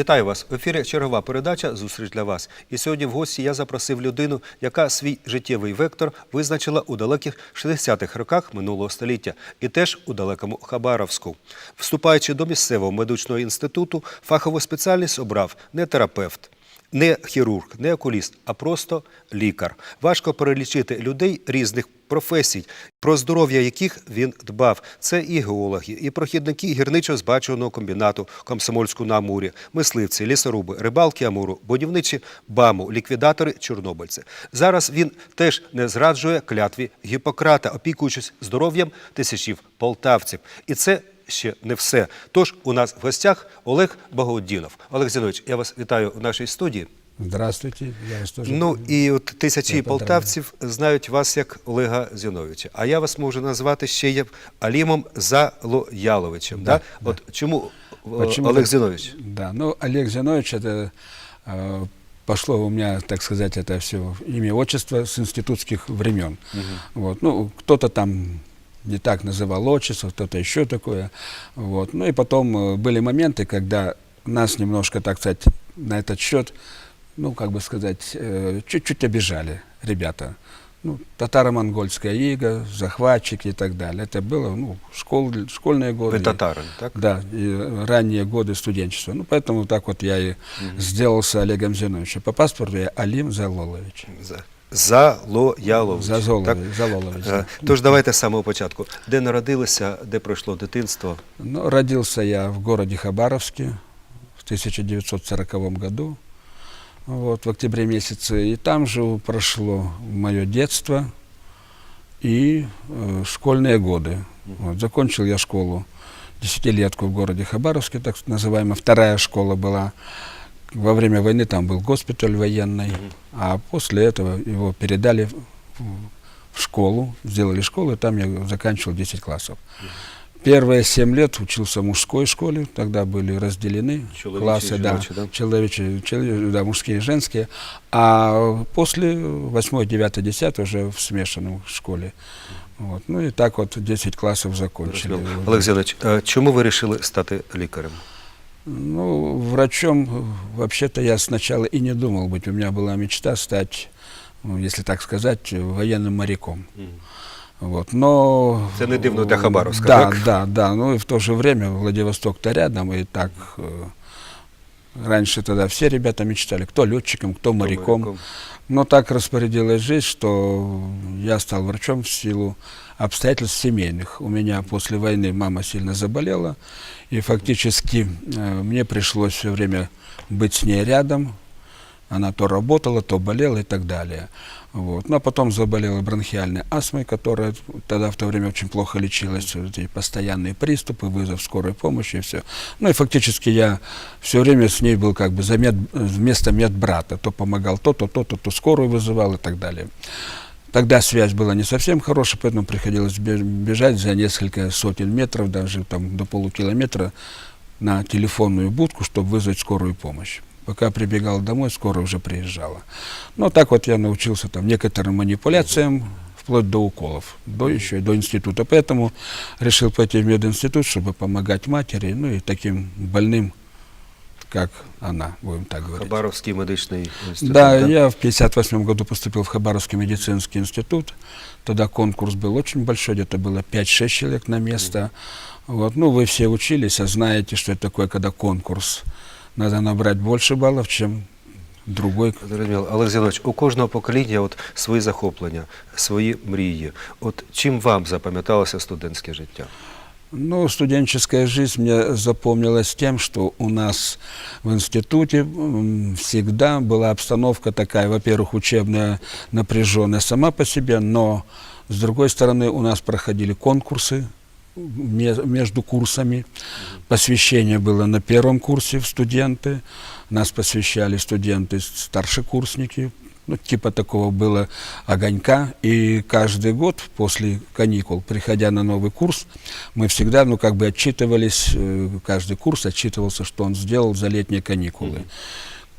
Вітаю вас! В ефірі чергова передача Зустріч для вас. І сьогодні в гості я запросив людину, яка свій життєвий вектор визначила у далеких 60-х роках минулого століття і теж у далекому Хабаровську. Вступаючи до місцевого медичного інституту, фахову спеціальність обрав не терапевт. Не хірург, не окуліст, а просто лікар. Важко перелічити людей різних професій, про здоров'я яких він дбав. Це і геологи, і прохідники гірничо-збачуваного комбінату Комсомольську на Амурі, мисливці, лісоруби, рибалки Амуру, будівничі БАМу, ліквідатори, чорнобильці. Зараз він теж не зраджує клятві Гіппократа, опікуючись здоров'ям тисячів полтавців. І це ще не все. Тож у нас в гостях Олег Богодінов. Олег Зінович, я вас вітаю в нашій студії. Здравствуйте, я вас тоже. Ну і от тисячі Я поздравляю. полтавців знають вас як Олега Зіновича. А я вас можу назвати ще як Алімом Залояловичем. Да, Да, От чому е, Почему Олег так? Зінович? Да, ну Олег Зинович, это э, пошло у меня, так сказать, это все имя, отчество с институтских времен. Вот, ну, кто-то там не так называл отчество, кто-то еще такое. Вот. Ну и потом э, были моменты, когда нас немножко, так сказать, на этот счет, ну, как бы сказать, э, чуть-чуть обижали ребята. Ну, татаро-монгольская ига, захватчики и так далее. Это было, ну, школ, школьные годы. Ви татарин, так? Да, и ранние годы студенчества. Ну, поэтому так вот я и сделался Олегом Зиновичем. По паспорту я Алим Залолович. За- Залоялович. Зазолович, Залолович. Да. Тож давайте з самого початку. Де народилися, де пройшло дитинство? Ну, родился я в городе Хабаровске в 1940 году, вот, в октябре месяце. И там же прошло мое детство и э, школьные годы. Вот, закончил я школу, десятилетку в городе Хабаровске, так называемая вторая школа была. Во время войны там был госпиталь военный, а после этого его передали в- в школу, сделали школу, и там я заканчивал 10 классов. Первые семь лет учился в мужской школе, тогда были разделены Человечьи классы, и да, женочьи, да? человечьи, челе- да, мужские и женские. А после 8, 9, 10 уже в смешанном школе. Вот. Ну и так вот 10 классов закончили. Зрозуміло. Олег Зінович, е, чому ви вирішили стати лікарем? Ну, врачом э, вообще-то я сначала и не думал быть. У меня была мечта стать, ну, если так сказать, военным моряком. Вот, но... Це не дивно для Хабаровска, Да, так? да, да. Ну и в то же время Владивосток-то рядом, и так... э, Раньше тогда все ребята мечтали, кто летчиком, кто моряком. моряком. Но так распорядилась жизнь, что я стал врачом в силу обстоятельств семейных. У меня после войны мама сильно заболела, и фактически э, мне пришлось все время быть с ней рядом. Она то работала, то болела и так далее. Вот. А потом заболела бронхиальной астмой, которая тогда в то время очень плохо лечилась. Эти постоянные приступы, вызов скорой помощи и все. Ну и фактически я все время с ней был как бы за мед, вместо медбрата. То помогал то, то, то, то, то скорую вызывал и так далее. Тогда связь была не совсем хорошая, поэтому приходилось бе- бежать за несколько сотен метров, даже там до полукилометра на телефонную будку, чтобы вызвать скорую помощь. Пока прибегал домой, скорая уже приезжала. Ну, так вот я научился там некоторым манипуляциям, вплоть до уколов, до еще и до института. Поэтому решил пойти в мединститут, чтобы помогать матери, ну и таким больным, как она, будем так говорить. Хабаровський медичний інститут. Да, я в 58 году поступил в Хабаровский медицинский институт. Тогда конкурс был очень большой, где-то было 5-6 человек на место. Вот. Ну, вы все учились, а знаете, что это такое, когда конкурс. Надо набрать больше баллов, чем другой. Зрозуміло. Олег Зінович, у кожного покоління от свої захоплення, свої мрії. От чим вам запам'яталося студентське життя? Ну, студенческая жизнь мне запомнилась тем, что у нас в институте всегда была обстановка такая, во-первых, учебная, напряженная сама по себе, но, с другой стороны, у нас проходили конкурсы ме- между курсами. Посвящение было на первом курсе в студенты. Нас посвящали студенты, старшекурсники. Ну, типа такого было огонька. И каждый год после каникул, приходя на новый курс, мы всегда, ну, как бы отчитывались, э, каждый курс отчитывался, что он сделал за летние каникулы.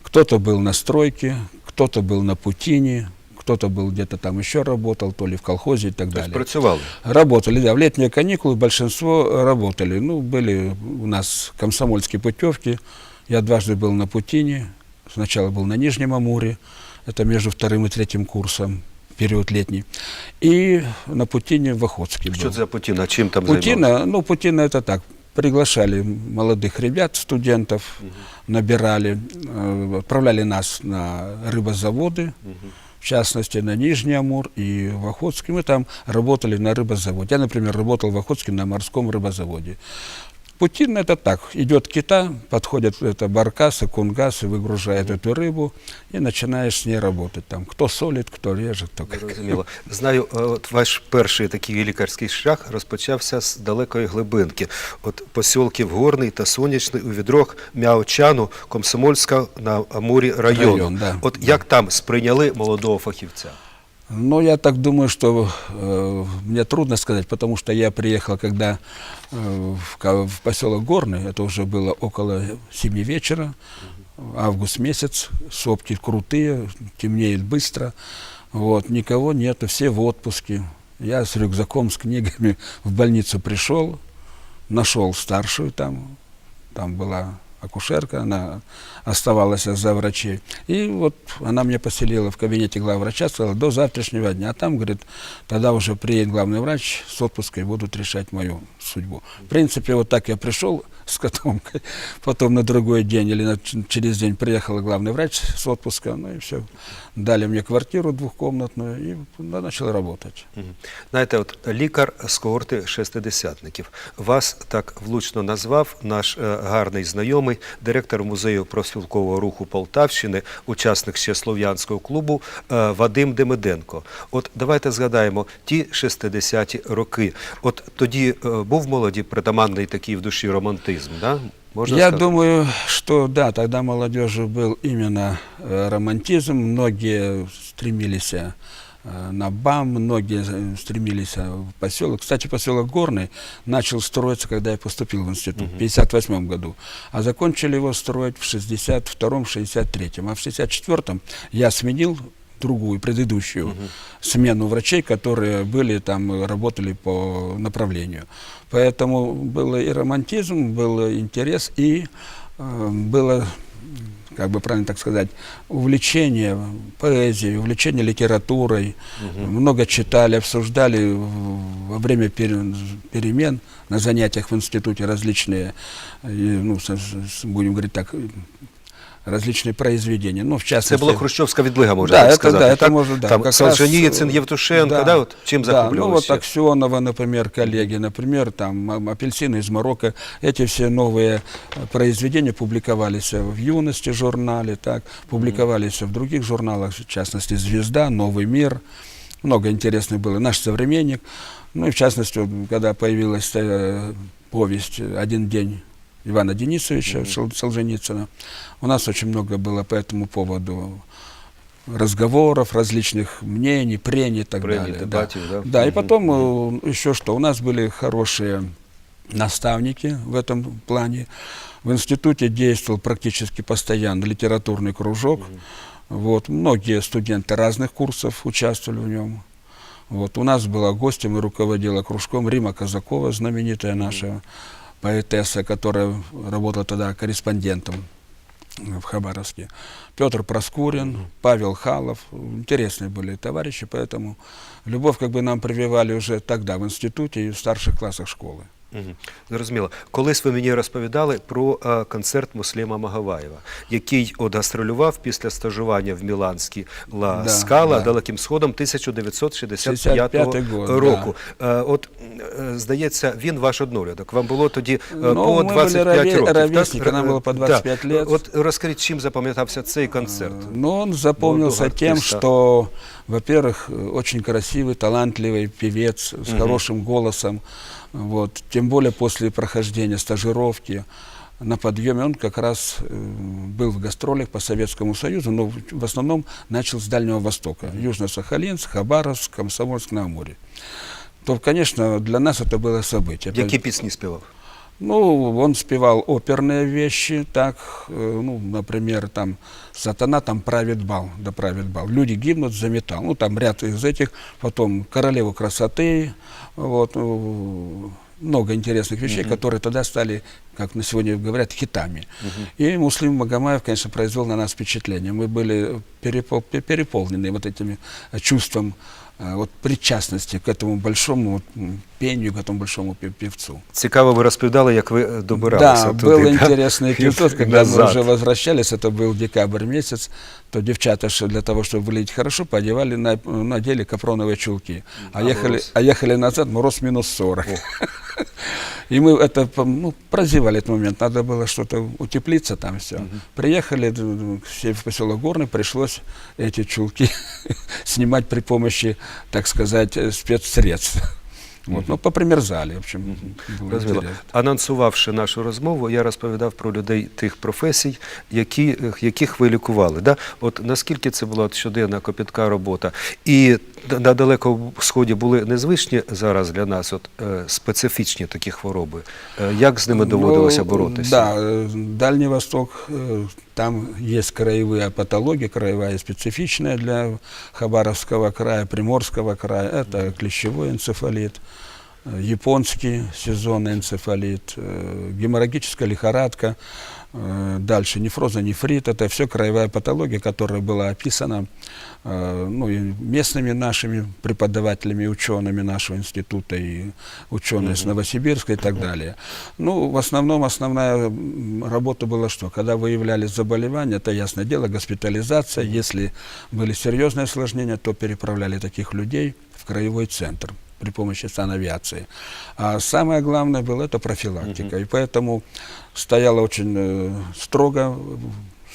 Кто-то был на стройке, кто-то был на путине, кто-то был где-то там еще работал, то ли в колхозе и так Тобто далее. працювали? Работали, да, в летние каникулы большинство работали. Ну, были у нас комсомольские путевки, Я дважды был на Путине. Сначала был на Нижнем Амуре, это между вторым и третьим курсом, период летний. И на Путине в Охотске был. Що це за Путіна? Чим там? Путина, ну, Путина это так. Приглашали молодых ребят, студентов, набирали, э, отправляли нас на рыбозаводы, в частности, на Нижний Амур и в Охотске. Мы там работали на рыбозаводе. Я, например, работал в Охотске на морском рыбозаводе. Путин это так, идет кита, подходят это баркасы, кунгасы, выгружают эту рыбу и начинаешь с ней работать. Там кто солит, кто режет, кто как. Зрозуміло. Знаю, е, от ваш перший такий лікарський шлях розпочався з далекої глибинки. От посілків Горний та Сонячний у відрох Мяочану, Комсомольська на Амурі району. Район, да. От як там сприйняли молодого фахівця? Ну, я так думаю, что э, мне трудно сказать, потому что я приехал, когда э, в, поселок Горный, это уже было около 7 вечера, август месяц, сопки крутые, темнеет быстро, вот, никого нету, все в отпуске. Я с рюкзаком, с книгами в больницу пришел, нашел старшую там, там была акушерка, она оставалась за врачей. И вот она меня поселила в кабинете главврача, сказала, до завтрашнего дня. А там, говорит, тогда уже приедет главный врач с отпуска и будут решать мою судьбу. В принципе, вот так я пришел с котомкой, потом на другой день или на- через день приехал главный врач с отпуска, ну и все. Дали мне квартиру двухкомнатную и ну, начал работать. Знаєте, от лікар з когорти шестидесятників. Вас так влучно назвав наш е, гарний знайомий, директор музею профспілкового руху Полтавщини, учасник ще слов'янського клубу е, Вадим Демиденко. От давайте згадаємо ті 60-ті роки. От тоді е, був в молоді притаманний такий в душі романтизм, да? Можна Я сказати? думаю, что да, тогда молодежи был именно э, романтизм. Многие стремились э, на БАМ, многие э, стремились э, в поселок. Кстати, поселок Горный начал строиться, когда я поступил в институт, в 1958 году. А закончили его строить в 1962-1963. А в 1964 я сменил другую, предыдущую смену врачей, которые были там, работали по направлению. Поэтому был и романтизм, был интерес, и э, было, как бы правильно так сказать, увлечение поэзией, увлечение литературой. Много читали, обсуждали во время пере- перемен на занятиях в институте различные, ну, будем говорить так, различные произведения. Ну, в Це частности, була хрущовська відлига, можна да, так это, сказати. да, это так? можно, да. Там как Солженіцин, раз, э, Євтушенко, да. от чим да, ну вот захоплювалися? Аксенова, например, коллеги, например, там ам- апельсины из Марокко, эти все новые э, произведения публиковались в юности журнале, так, публиковались в других журналах, в частности «Звезда», «Новый мир», много интересных было, «Наш современник», ну и в частности, вот, когда появилась э, повесть «Один день» Ивана Денисовича Сол- Солженицына, у нас очень много было по этому поводу разговоров, различных мнений, прений и так Прений, далее. да. дебатів, да? Да, и потом э, еще что, у нас были хорошие наставники в этом плане. В институте действовал практически постоянно литературный кружок. Вот, многие студенты разных курсов участвовали в нем. Вот, у нас была гостем и руководила кружком Рима Казакова, знаменитая наша поэтесса, которая работала тогда корреспондентом в Хабаровске. Петр Проскурин, Павел Халов. Интересные были товарищи, поэтому любовь как бы нам прививали уже тогда в институте и в старших классах школы. Мгм. Зрозуміло. Колись ви мені розповідали про е, концерт Мусліма Магаваєва, який от гастролював після стажування в Міланській Ла Да, Скала да. далеким сходом 1965 65 год, року. Е, От е, здається, він ваш одноліток. Вам було тоді е, Ну, по ми були 25 рове- років. ровесники, так? нам було по Да. 25 лет. От розкажіть, чим запам'ятався цей концерт? Но он запомнился Молодого тем, артиста. что, во-первых, э, очень красивый, талантливый певец с хорошим голосом. Вот. Тем более после прохождения стажировки на подъеме он как раз э, был в гастролях по Советскому Союзу, но в- в основном начал с Дальнего Востока. Южно-Сахалинск, Хабаровск, Комсомольск на Амуре. То, конечно, для нас это было событие. Это- Які пісні співав? Ну, он спевал оперные вещи, так, э, ну, например, там «Сатана там правит бал», да правит бал. «Люди гибнут за металл». Ну, там ряд из этих. Потом «Королеву красоты». Вот, ну, много интересных вещей, которые тогда стали как на сегодня говорят, хитами. И Муслим Магомаев, конечно, произвел на нас впечатление. Мы были перепол- пе- переполнены вот этим э, чувством э, вот, причастности к этому большому вот, пению, к этому большому пе- певцу. Цікаво, ви розповідали, як ви е, добиралися Да, туди. был да? интересный І эпизод, когда мы назад. уже возвращались, это был декабрь месяц, то девчата ж для того, чтобы выглядеть хорошо, поодевали, на, надели капроновые чулки. А, А ехали, мороз? а ехали назад, мороз минус 40. И мы это по- ну, прозевали этот момент, надо было что-то утеплиться там все. Приехали д- д- все в поселок Горный, пришлось эти чулки снимать при помощи, так сказать, э, спецсредств. Вот, ну, попримерзали, в общем, было Розуміло. интересно. Анонсувавши нашу розмову, я розповідав про людей тих професій, які, яких ви лікували. Да? От наскільки це була от щоденна копітка робота? І д- на Далекому Сході були незвичні зараз для нас от, е, специфічні такі хвороби. Е, Як з ними доводилося Ну, боротися? Да, э, Дальний Восток, э, там есть краевые патологии, краевая специфичная для Хабаровского края, Приморского края. Это клещевой энцефалит, э, японский сезонный энцефалит, э, геморрагическая лихорадка, э, дальше нефрозонефрит. Это все краевая патология, которая была описана э, ну, и местными нашими преподавателями, учеными нашего института, и ученые с Новосибирска и так далее. Ну, в основном основная работа была что? Когда выявляли заболевания, это ясное дело, госпитализация. Если были серьезные осложнения, то переправляли таких людей в краевой центр при помощи санавиации. А самое главное было это профилактика. И поэтому стояло очень э, строго,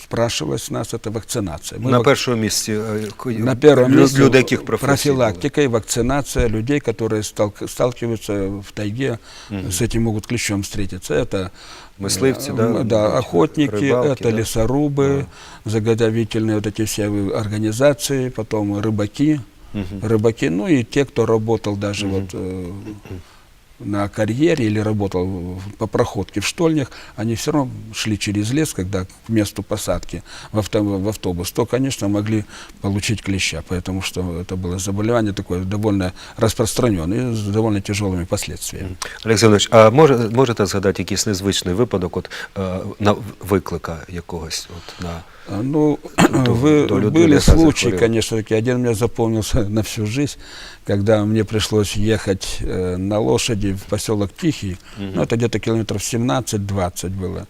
спрашивалось с нас это вакцинация. Мы на вак- першому місці е, ко- на первом лю- месте люди яких професій? були? профилактика и вакцинация людей, которые сталк- сталкиваются в тайге, с этим могут клещом встретиться. Это Мысливцы, э, да, м, да, быть, охотники, рыбалки, это да. лесорубы, заготовительные вот эти все организации, потом рыбаки, рыбаки, ну и те, кто работал даже вот э, на карьере или работал по проходке в штольнях, они все равно шли через лес, когда к месту посадки в, авто- в автобус, то, конечно, могли получить клеща, потому что это было заболевание такое довольно распространенное с довольно тяжелыми последствиями. Олексій Іванович, а може, можете згадати якийсь незвичний випадок от, на виклика якогось? От, на... А, Ну, вы, до людей были случаи, конечно, такие. Один мне запомнился на всю жизнь, когда мне пришлось ехать э, на лошади в поселок Тихий. Ну, это где-то километров 17-20 было.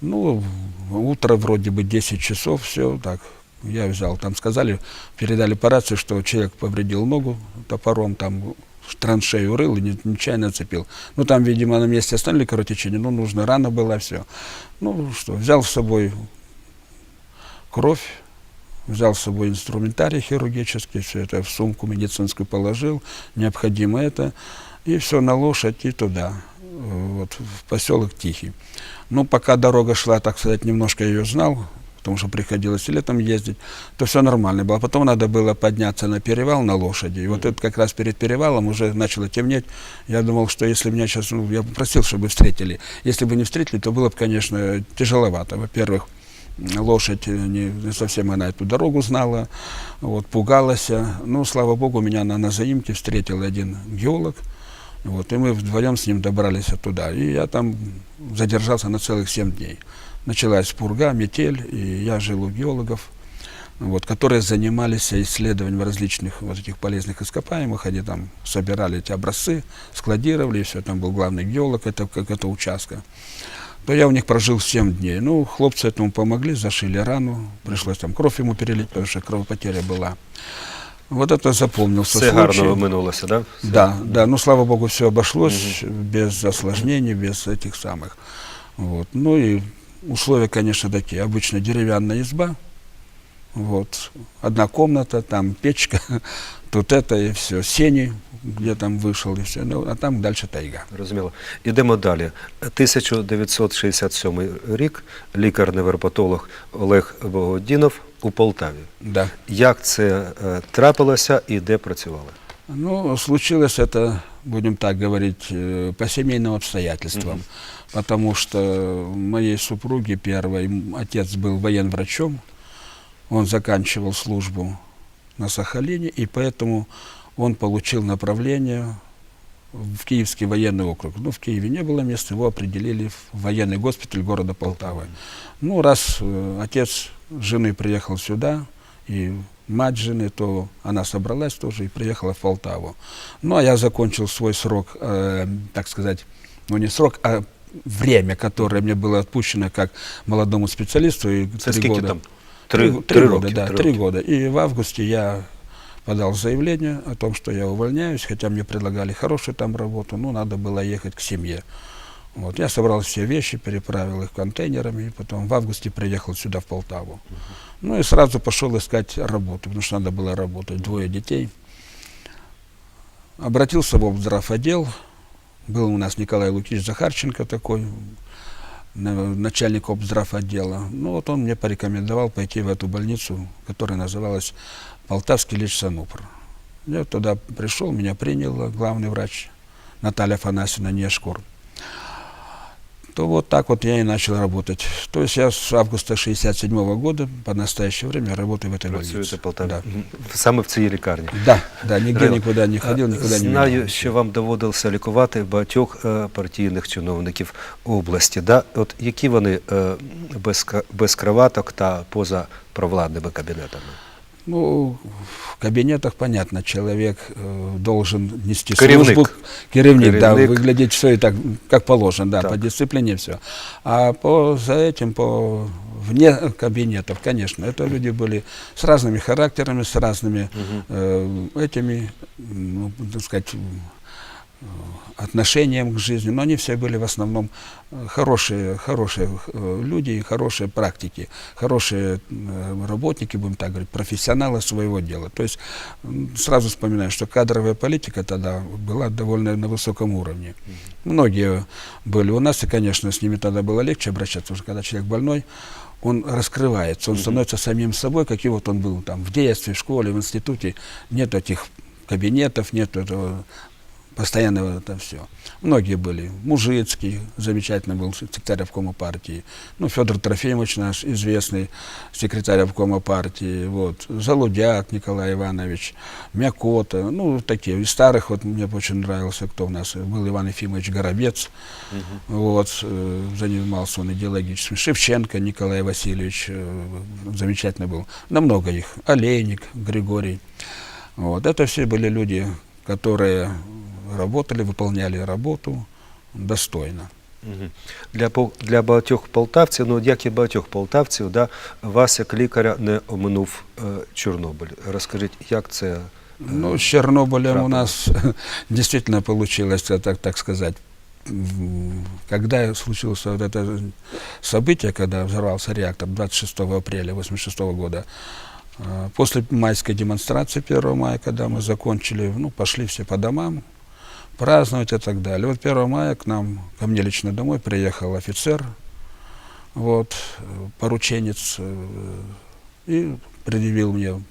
Ну, утро вроде бы 10 часов, все так. Я взял, там сказали, передали по рации, что человек повредил ногу топором, там траншею рыл и не- нечаянно цепил. Ну, там, видимо, на месте остановили кровотечение, ну, нужно, рана была, все. Ну, что, взял с собой кровь, взял с собой инструментарий хирургический, все это в сумку медицинскую положил, необходимо это, и все на лошадь и туда, э, вот в поселок Тихий. Ну, пока дорога шла, так сказать, немножко ее знал, потому что приходилось и летом ездить, то все нормально было. Потом надо было подняться на перевал на лошади. И вот это как раз перед перевалом уже начало темнеть. Я думал, что если меня сейчас, ну, я попросил, чтобы встретили. Если бы не встретили, то было бы, конечно, тяжеловато. Во-первых, лошадь э, не, не совсем она эту дорогу знала, вот, пугалась. Ну, слава богу, меня на, на заимке встретил один геолог, вот, и мы вдвоем с ним добрались туда. И я там задержался на целых семь дней. Началась пурга, метель, и я жил у геологов, вот, которые занимались исследованием различных вот этих полезных ископаемых. Они там собирали эти образцы, складировали, и все, там был главный геолог это, как участка. То я у них прожил 7 дней. Ну, хлопцы этому помогли, зашили рану, пришлось там кровь ему перелить, потому что кровопотеря была. Вот это запомнился Все случай. гарно минулося, да? Да, да, ну слава богу, все обошлось без осложнений, без этих самых. Вот. Ну и условия, конечно, такие. Обычно деревянная изба, вот, одна комната, там печка, тут это и все, сени, где там вышел и все, ну, а там дальше тайга. Розуміло. Ідемо далі. 1967 рік лікар-невропатолог Олег Богодінов у Полтаві. Да. Як це е, трапилося і де працювали? Ну, случилось это, будем так говорить, э, по семейным обстоятельствам. Потому что моей супруги первой м, отец был военврачом, он заканчивал службу на Сахалине, и поэтому он получил направление в Киевский военный округ. Ну, в Киеве не было места, его определили в военный госпиталь города Полтавы. Ну, раз э, отец жены приехал сюда, и мать жены, то она собралась тоже и приехала в Полтаву. Ну, а я закончил свой срок, э, так сказать, ну, не срок, а время, которое мне было отпущено как молодому специалисту. И три года. там? Три, Три, три три года, роки, да, три три года. И в августе я подал заявление о том, что я увольняюсь, хотя мне предлагали хорошую там работу, но надо было ехать к семье. Вот. Я собрал все вещи, переправил их контейнерами, и потом в августе приехал сюда, в Полтаву. Ну и сразу пошел искать работу, потому что надо было работать, двое детей. Обратился в обздравотдел, был у нас Николай Лукич Захарченко такой, на- начальник обздравотдела. Ну вот он мне порекомендовал пойти в эту больницу, которая называлась Полтавский лечсанупр. Я туда пришел, меня приняла главный врач Наталья Афанасьевна Нешкур. То вот так вот я и начал работать. То есть я с августа 67 года по настоящее время работаю в этой Працюєте больнице. в Полтаві. Да. Мгм. Саме в цій лікарні. Да, да, нигде Григорій, никуда не ходил, Е, никуда не Знаю, менялся. що вам доводилося лікувати багатьох е, партійних чиновників області. Да? От які вони е, без, ка- без кроваток та поза провладними кабінетами? Ну, в кабинетах, понятно, человек э, должен нести Керівник. службу. Керевник, да, Керівник. выглядеть все и так, как положено, да, Так. по дисциплине все. А по, за этим, по вне кабинетов, конечно, это люди были с разными характерами, с разными э, этими, ну, так сказать, отношением к жизни, но они все были в основном э, хорошие, хорошие э, люди и хорошие практики, хорошие э, работники, будем так говорить, профессионалы своего дела. То есть сразу вспоминаю, что кадровая политика тогда была довольно на высоком уровне. Многие были у нас, и, конечно, с ними тогда было легче обращаться, потому что когда человек больной, он раскрывается, он становится самим собой, каким вот он был там в детстве, в школе, в институте. Нет этих кабинетов, нет этого постоянного это все. Многие были. Мужицкий, замечательно был секретарь обкома партии. Ну, Федор Трофимович наш, известный секретарь обкома партии. Вот. Залудяк Николай Иванович, Мякота. Ну, такие. Из старых вот мне очень нравился, кто у нас был Иван Ефимович Горобец. Вот. э, Занимался он идеологическим. Шевченко Николай Васильевич. э, Замечательно был. Намного их. Олейник Григорий. Вот. Это все были люди, которые работали, выполняли работу достойно. Мгм. Для, пол- для багатьох полтавців, ну от як і багатьох полтавців, да, вас як лікаря не оминув е, Чорнобиль. Розкажіть, як це? е, Ну, с Чернобылем правда. у нас действительно получилось, э, так, так сказать, м, когда случилось вот это событие, когда взорвался реактор 26 апреля 86 года, э, после майской демонстрации 1 мая, когда мы закончили, ну, пошли все по домам, праздновать и так далее. Вот 1 мая к нам, ко мне лично домой приехал офицер, вот, порученец, э, и предъявил мне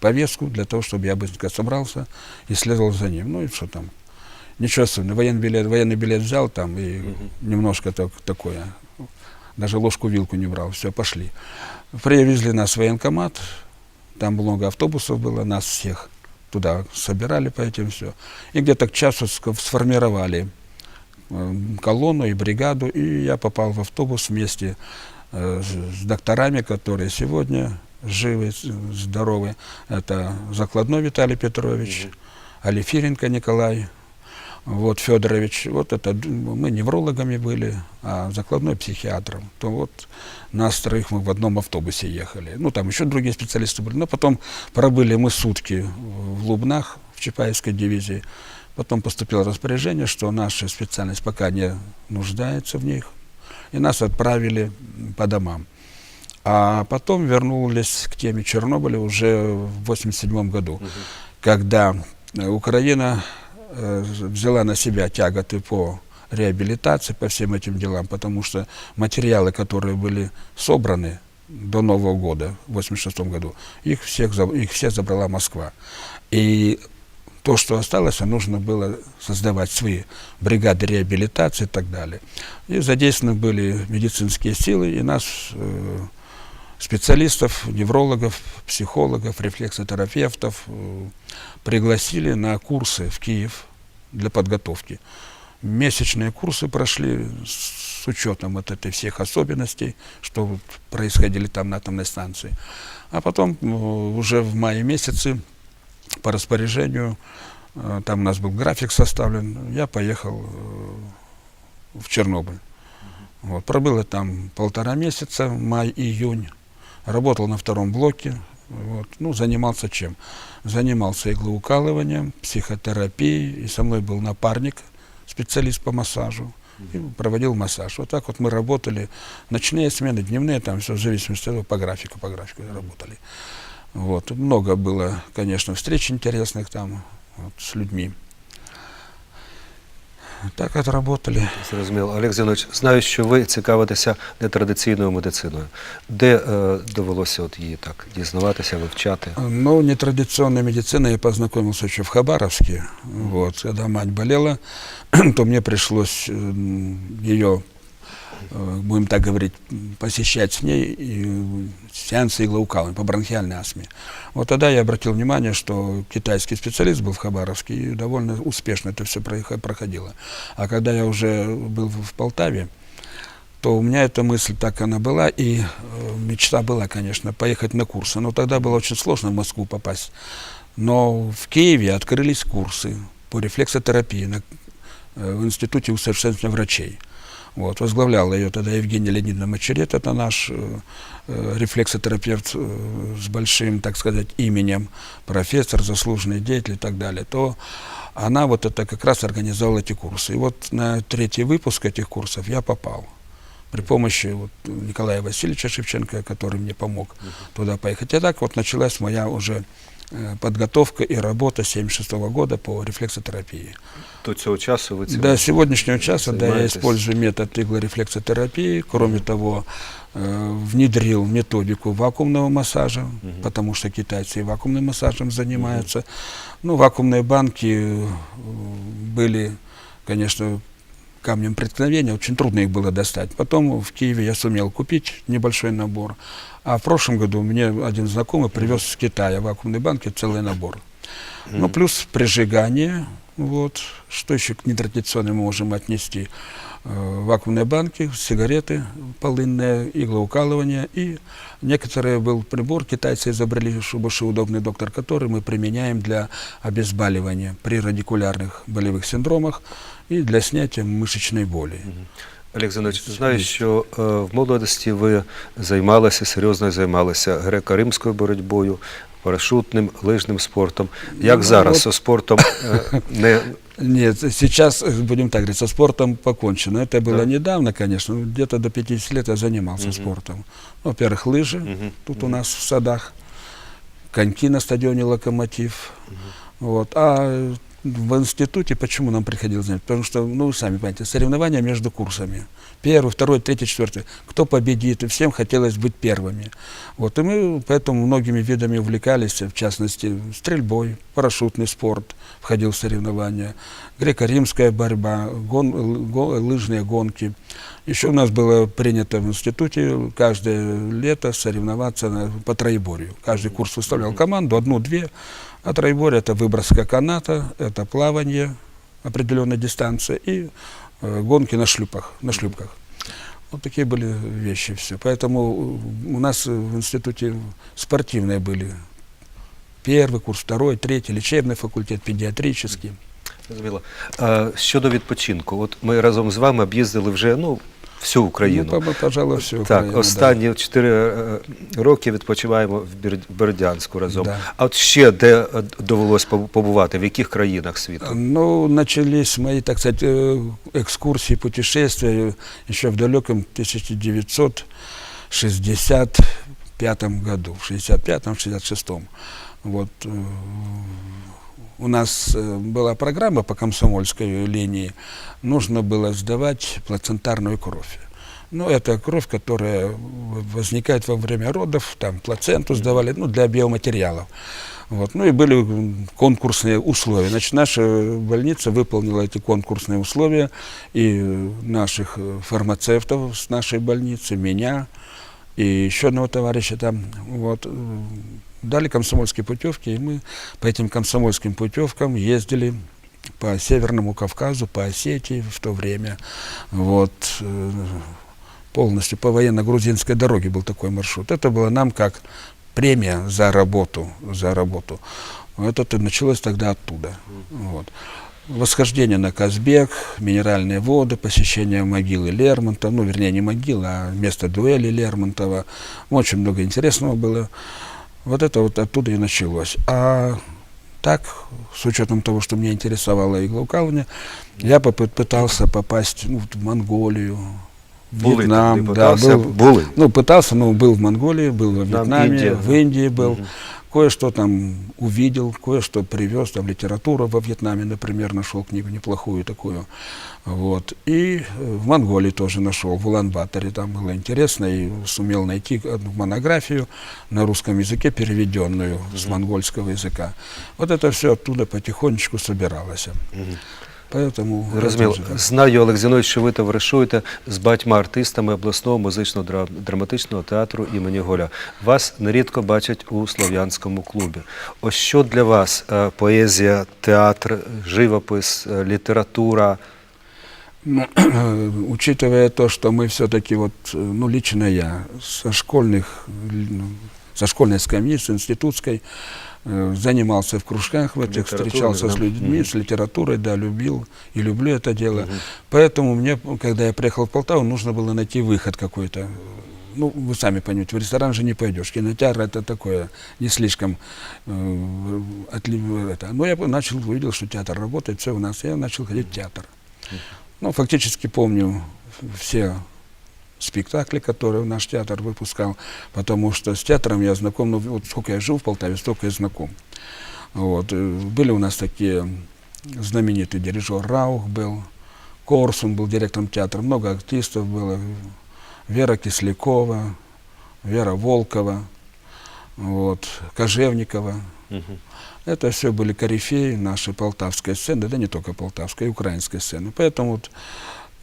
повестку для того, чтобы я быстренько собрался и следовал за ним. Ну и что там, ничего особенного. Военный билет, военный билет взял там и немножко так, такое, даже ложку-вилку не брал, все, пошли. Привезли нас в военкомат, там много автобусов было, нас всех туда собирали по этим все. И где-то к часу сформировали э, колонну и бригаду, и я попал в автобус вместе э, с докторами, которые сегодня живы, здоровы. Это Закладной Виталий Петрович, Алифиренко Николай, вот Федорович, вот это мы неврологами были, а Закладной психиатром. То вот нас троих мы в одном автобусе ехали. Ну, там еще другие специалисты были. Но потом пробыли мы сутки в Лубнах, в Чапаевской дивизии. Потом поступило распоряжение, что наша специальность пока не нуждается в них. И нас отправили по домам. А потом вернулись к теме Чернобыля уже в 1987 году, когда э, Украина взяла на себя тяготы по реабилитации, по всем этим делам, потому что материалы, которые были собраны до Нового года, в 1986 году, их, всех, их все забрала Москва. И то, что осталось, а нужно было создавать свои бригады реабилитации и так далее. И задействованы были медицинские силы, и нас, э, специалистов, неврологов, психологов, рефлексотерапевтов, э, пригласили на курсы в Киев, для подготовки. Месячные курсы прошли с учетом вот этой всех особенностей, что происходили там на атомной станции. А потом э, уже в мае месяце по распоряжению, э, там у нас был график составлен, я поехал э, в Чернобыль. Вот, пробыл я там полтора месяца, май-июнь, работал на втором блоке, вот, ну, занимался чем? Занимался иглоукалыванием, психотерапией, и со мной был напарник, специалист по массажу, и проводил массаж. Вот так вот мы работали, ночные смены, дневные, там все в зависимости от того, по графику, по графику работали. Вот, много было, конечно, встреч интересных там вот, с людьми. Так отработали. Зрозуміло. Олег Зінович, знаю, що ви цікавитеся нетрадиційною медициною. Де е, довелося от її так дізнаватися, вивчати? Ну, нетрадиционной медициной я познайомився ще в Хабаровске. Вот, когда мать болела, то мне пришлось її. ее, э, будем так говорить, посещать с ней э, сеансы иглоукалывания по бронхиальной астме. Вот тогда я обратил внимание, что китайский специалист был в Хабаровске, и довольно успешно это все проходило. А когда я уже был в Полтаве, то у меня эта мысль так она была, и э, мечта была, конечно, поехать на курсы. Но тогда было очень сложно в Москву попасть. Но в Киеве открылись курсы по рефлексотерапии на, э, в Институте усовершенствования врачей. Вот, возглавляла ее тогда Евгения Леонидовна Мачерет, это наш э, э, рефлексотерапевт э, с большим, так сказать, именем, профессор, заслуженный деятель и так далее, то она вот это как раз организовала эти курсы. И вот на третий выпуск этих курсов я попал при помощи вот Николая Васильевича Шевченко, который мне помог туда поехать. И так вот началась моя уже подготовка и работа с 76 года по рефлексотерапии. До цього часу ви цим До сегодняшнего часа да, я использую метод иглорефлексотерапии. Кроме того, э, внедрил методику вакуумного массажа, потому что китайцы и вакуумным массажем занимаются. Ну, вакуумные банки э, были, конечно, камнем преткновения, очень трудно их было достать. Потом в Киеве я сумел купить небольшой набор. А в прошлом году мне один знакомый привез с Китая вакуумные банки целый набор. Ну, плюс прижигание, вот, что еще к нетрадиционным мы можем отнести. Э, Вакуумные банки, сигареты полынные, иглоукалывание и некоторые был прибор, китайцы изобрели, больше удобный доктор, который мы применяем для обезболивания при радикулярных болевых синдромах и для снятия мышечной боли. Олег Зінович, знаю, що е, в молодості ви займалися, серйозно займалися греко-римською боротьбою, парашутним, лижним спортом. Як Ну, зараз от- со спортом е, не Нет, сейчас, э, будем так говорить, со спортом покончено. Это было Да. недавно, конечно, ну, где-то до 50 лет я занимался спортом. Ну, Во-первых, лыжи, Мгм. тут у нас в садах, коньки на стадионе «Локомотив». Вот. А э, в институте почему нам приходилось занять? Потому что, ну, вы сами понимаете, соревнования между курсами. Первый, второй, третий, четвертый. Кто победит, и всем хотелось быть первыми. Вот. И мы поэтому многими видами увлекались, в частности, стрельбой, парашютный спорт входил в соревнования, греко-римская борьба, гон- л- го- лыжные гонки. Еще у нас было принято в институте каждое лето соревноваться на- по троеборью. Каждый курс выставлял команду, одну-две. А троеборье – это выброска каната, это плавание определенной дистанции и э, гонки на шлюпах, на шлюпках. Вот такие были вещи все. Поэтому э, у нас э, в институте спортивные были. Первый курс, второй, третий, лечебный факультет, педиатрический. зрозуміло. Е, Щодо відпочинку, от ми разом з вами об'їздили вже ну, всю Україну. Ну, по- пожалуй, все. Так, останні чотири е, роки відпочиваємо в Бір- Бердянську разом. Да. А от ще де е, довелось побу- побувати, в яких країнах світу? Ну, начались мои, так сказать, э, экскурсии, путешествия еще в далеком 1965 году, в 65-м, 66-м. Вот, э, у нас э, была программа по комсомольской линии, нужно было сдавать плацентарную кровь. Ну, это кровь, которая возникает во время родов, там плаценту сдавали, ну, для биоматериалов. Вот. Ну и были конкурсные условия. Значит, наша больница выполнила эти конкурсные условия, и наших фармацевтов с нашей больницы, меня и еще одного товарища там, вот, дали комсомольские путевки, и мы по этим комсомольским путевкам ездили по Северному Кавказу, по Осетии в то время. Вот, э, полностью по военно-грузинской дороге был такой маршрут. Это было нам как премия за работу, за работу. Это началось тогда оттуда. Вот. Восхождение на Казбек, минеральные воды, посещение могилы Лермонтова, ну, вернее, не могилы, а место дуэли Лермонтова. Очень много интересного было. Вот это вот оттуда и началось. А так, с учетом того, что меня интересовало иглоукалывание, я попы- пытался попасть ну, в Монголию, Були Вьетнам. там, не да, был, Були. ну, пытался, но был в Монголии, был во Там Вьетнаме, Индия, в да. Индии был. Мгм. Кое-что там увидел, кое-что привез, там литературу во Вьетнаме, например, нашел книгу неплохую такую. Вот. И э, в Монголии тоже нашел, в Улан-Баторе там было интересно, и сумел найти одну монографию на русском языке, переведенную с монгольского языка. Вот это все оттуда потихонечку собиралось. Поэтому... Зрозуміло. это же- Знаю, Олег Зінович, що ви товаришуєте з багатьма артистами обласного музично дра- драматичного театру імені Голя. Вас нерідко бачать у Слов'янському клубі. Ось що для вас е, поезія, театр, живопис, е, література? Ну, учитывая то, что мы все-таки, вот, э, ну, лично я, со школьных, ну, со школьной скамьи, с институтской, э, занимался в кружках в этих, встречался с да? людьми, Мгм. с литературой, да, любил и люблю это дело. Поэтому мне, когда я приехал в Полтаву, нужно было найти выход какой-то. Ну, вы сами понимаете, в ресторан же не пойдешь. Кинотеатр это такое не слишком э, отли- это. Но я начал, увидел, что театр работает, все у нас, я начал ходить в театр. Ну, фактически помню все спектакли, которые наш театр выпускал, потому что с театром я знаком, ну, вот сколько я жил в Полтаве, столько я знаком. Вот. э, Были у нас такие знаменитый дирижер Раух был, Корсун был директором театра, много артистов было, Вера Кислякова, Вера Волкова, вот, Кожевникова. Это все были корифеи нашей полтавской сцены, да не только полтавской, и украинской сцены. Поэтому вот,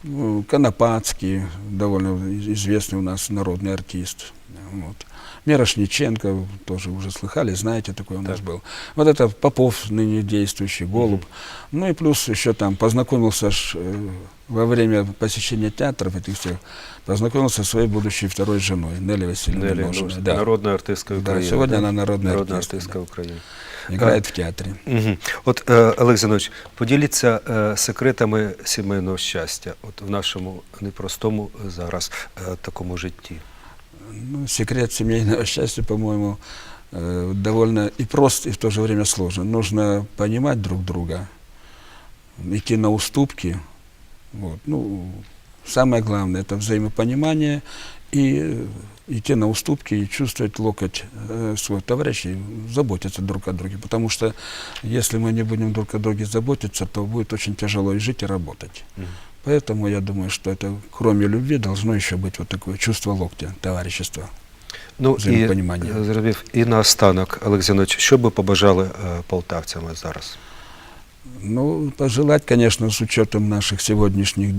ну, Конопатский, довольно известный у нас народный артист. Вот. Мирошниченко, тоже уже слыхали, знаете, такой у нас был. Вот это Попов, ныне действующий, Голуб. Ну и плюс еще там познакомился ж, э, во время посещения театров этих всех, познакомился со своей будущей второй женой, Нелли Васильевной Нелі, Ножиной. ну, Да. народна артистка Да, України. сьогодні да? вона народна народна артистка, артистка да. України. Играет в театре. Угу. От, е, Олег Зінович, поділіться е, секретами сімейного щастя от в нашому непростому зараз е, такому житті. Ну, секрет семейного счастья, по-моему, э, довольно и прост, и в то же время сложен. Нужно понимать друг друга, идти на уступки. Вот. Ну, самое главное – это взаимопонимание и э, идти на уступки и чувствовать локоть э, товарища и заботиться друг о друге. Потому что если мы не будем друг о друге заботиться, то будет очень тяжело и жить, и работать. Поэтому я думаю, что это, кроме любви, должно еще быть вот такое чувство локтя, товарищества. Ну і Взаємопонімання. е, зрозумів. І наостанок, Олег Зінович, що б ви побажали е, полтавцям зараз? Ну, пожелать, конечно, с учетом наших сегодняшних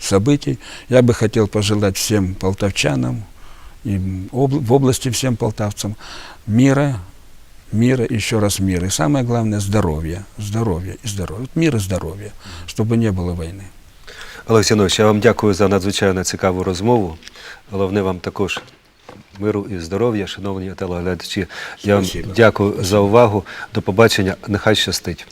событий, я бы хотел пожелать всем полтавчанам и обл- в области всем полтавцам мира, мира, еще раз мира. И самое главное – здоровья, здоровья и здоровья. Вот Мир и здоровья, чтобы не было войны. Олег Зінович, я вам дякую за надзвичайно цікаву розмову. Головне вам також миру і здоров'я, шановні телеглядачі. Я вам дякую за увагу. До побачення. Нехай щастить.